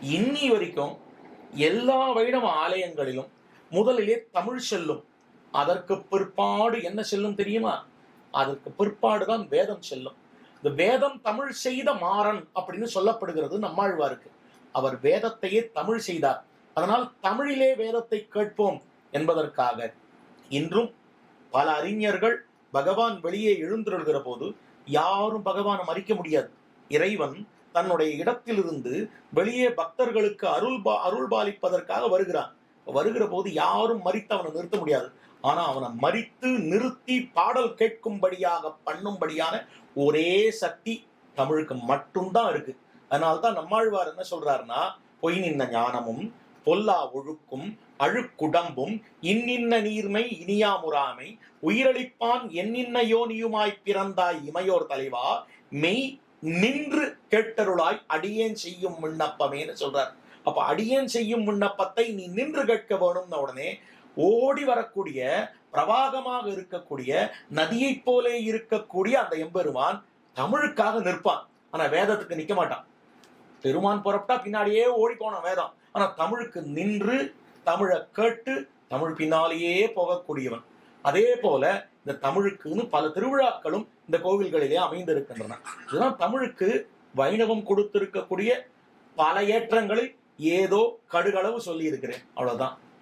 இன்னி வரைக்கும் எல்லா வைணவ ஆலயங்களிலும் முதலிலே தமிழ் செல்லும். அதற்கு பிற்பாடு என்ன செல்லும் தெரியுமா? அதற்கு பிற்பாடு தான் வேதம் செல்லும். இந்த வேதம் தமிழ் செய்த மாறன் அப்படின்னு சொல்லப்படுகிறது நம்மாழ்வாருக்கு. அவர் வேதத்தையே தமிழ் செய்தார். அதனால் தமிழிலே வேதத்தை கேட்போம் என்பதற்காக. இன்றும் பல அறிஞர்கள் பகவான் வெளியே எழுந்திருக்கிற போது யாரும் பகவானை மறிக்க முடியாது. இறைவன் தன்னுடைய இடத்திலிருந்து வெளியே பக்தர்களுக்கு அருள் பா- அருள் பாலிப்பதற்காக வருகிறான். வருகிற போது யாரும் மறித்து அவனை நிறுத்த முடியாது. ஆனா அவனை மறித்து நிறுத்தி பாடல் கேட்கும்படியாக பண்ணும்படியான ஒரே சக்தி தமிழுக்கு மட்டும்தான் இருக்கு. அதனால்தான் நம்மாழ்வார் என்ன சொல்றாருன்னா பொய் நின்ன ஞானமும் பொல்லா ஒழுக்கும் அழுக்குடம்பும் இன்னின்ன நீர்மை இனியாமுறாமை உயிரளிப்பான் என்னின்ன யோனியுமாய் பிறந்தாய் இமையோர் தலைவா மெய் நின்று கேட்டருளாய் அடியேன் செய்யும் விண்ணப்பமேன்னு சொல்றார். அப்ப அடியேன் செய்யும் விண்ணப்பத்தை நீ நின்று கேட்க வேணும்னு உடனே ஓடி வரக்கூடிய பிரவாகமாக இருக்கக்கூடிய நதியைப் போலே இருக்கக்கூடிய அந்த எம்பெருமான் தமிழுக்காக நிற்பான். ஆனா வேதத்துக்கு நிக்க மாட்டான். பெருமான் புறப்பட்டா பின்னாடியே ஓடி போனான் வேதம். ஆனா தமிழுக்கு நின்று தமிழை கேட்டு தமிழ் பின்னாலேயே போகக்கூடியவன். அதே போல இந்த தமிழுக்குன்னு பல திருவிழாக்களும் இந்த கோவில்களிலே அமைந்திருக்கின்றன. இதுதான் தமிழுக்கு வைணவம் கொடுத்திருக்கக்கூடிய பல ஏற்றங்களை ஏதோ கடுகளவு சொல்லி இருக்கிறேன் அவ்வளவுதான்.